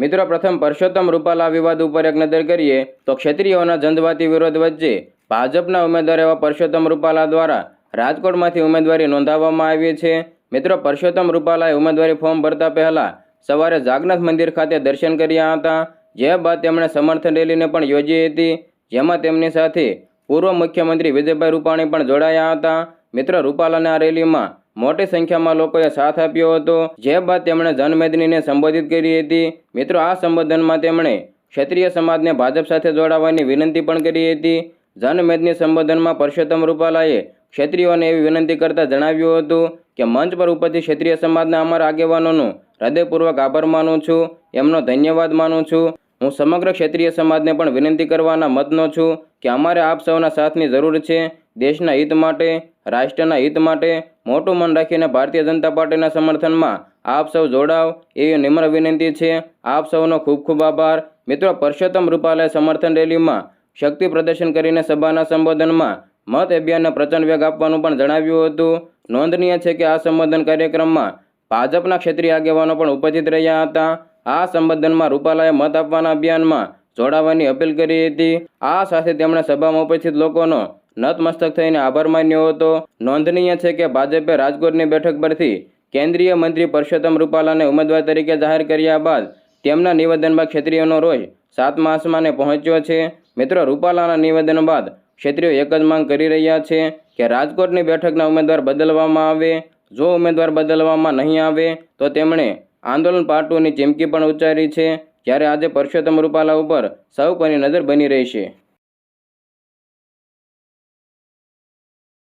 મિત્રો, પ્રથમ પરસોત્તમ રૂપાલા વિવાદ ઉપર એક નજર કરીએ તો ક્ષત્રિયોના જંદવાતી વિરોધ વચ્ચે ભાજપના ઉમેદવાર એવા પરસોત્તમ રૂપાલા દ્વારા રાજકોટમાંથી ઉમેદવારી નોંધાવવામાં આવી છે. મિત્રો, પરસોત્તમ રૂપાલાએ ઉમેદવારી ફોર્મ ભરતા પહેલાં સવારે જાગનાથ મંદિર ખાતે દર્શન કર્યા હતા. જે બાદ તેમણે સમર્થન રેલીને પણ યોજી હતી. જેમાં તેમની સાથે પૂર્વ મુખ્યમંત્રી વિજયભાઈ રૂપાણી પણ જોડાયા હતા. મિત્રો, રૂપાલાના રેલીમાં મોટી સંખ્યામાં લોકોએ સાથ આપ્યો હતો. જે બાદ તેમણે જનમેદનીને સંબોધિત કરી હતી. મિત્રો, આ સંબોધનમાં તેમણે ક્ષત્રિય સમાજને ભાજપ સાથે જોડાવાની વિનંતી પણ કરી હતી. જનમેદની સંબોધનમાં પરસોત્તમ રૂપાલાએ ક્ષત્રિયોને એવી વિનંતી કરતા જણાવ્યું હતું કે, મંચ પર ઉપસ્થિત ક્ષત્રિય સમાજના અમારા આગેવાનોનું હૃદયપૂર્વક આભાર માનું છું. એમનો ધન્યવાદ માનું છું. હું સમગ્ર ક્ષત્રિય સમાજને પણ વિનંતી કરવાના મતનો છું કે અમારે આપ સૌના સાથની જરૂર છે. દેશના હિત માટે, રાષ્ટ્રના હિત માટે મોટું મન રાખીને ભારતીય જનતા પાર્ટીના સમર્થનમાં આપ સૌ જોડાવ એવી નિમ્ર વિનંતી છે. આપ સૌનો ખૂબ ખૂબ આભાર. મિત્રો, પરસોત્તમ રૂપાલાએ સમર્થન રેલીમાં શક્તિ પ્રદર્શન કરીને સભાના સંબોધનમાં મત અભિયાનને પ્રચંડ વેગ આપવાનું પણ જણાવ્યું હતું. નોંધનીય છે કે આ સંબોધન કાર્યક્રમમાં ભાજપના ક્ષેત્રીય આગેવાનો પણ ઉપસ્થિત રહ્યા હતા. આ સંબોધનમાં રૂપાલાએ મત આપવાના અભિયાનમાં જોડાવાની અપીલ કરી હતી. આ સાથે તેમણે સભામાં ઉપસ્થિત લોકોનો નતમસ્તક થઈને આભાર માન્યો હતો. નોંધનીય છે કે ભાજપે રાજકોટની બેઠક પરથી કેન્દ્રીય મંત્રી પરસોત્તમ રૂપાલાને ઉમેદવાર તરીકે જાહેર કર્યા બાદ તેમના નિવેદનમાં ક્ષેત્રીયોનો રોજ સાતમા આસમાને પહોંચ્યો છે. મિત્રો, રૂપાલાના નિવેદન બાદ ક્ષત્રિયો એક જ માંગ કરી રહ્યા છે કે રાજકોટની બેઠકના ઉમેદવાર બદલવામાં આવે. જો ઉમેદવાર બદલવામાં નહીં આવે, તો તેમણે આંદોલન પાર્ટોની ચીમકી પણ ઉચ્ચારી છે. જ્યારે આજે પરસોત્તમ રૂપાલા ઉપર સૌ કોઈની નજર બની રહી છે.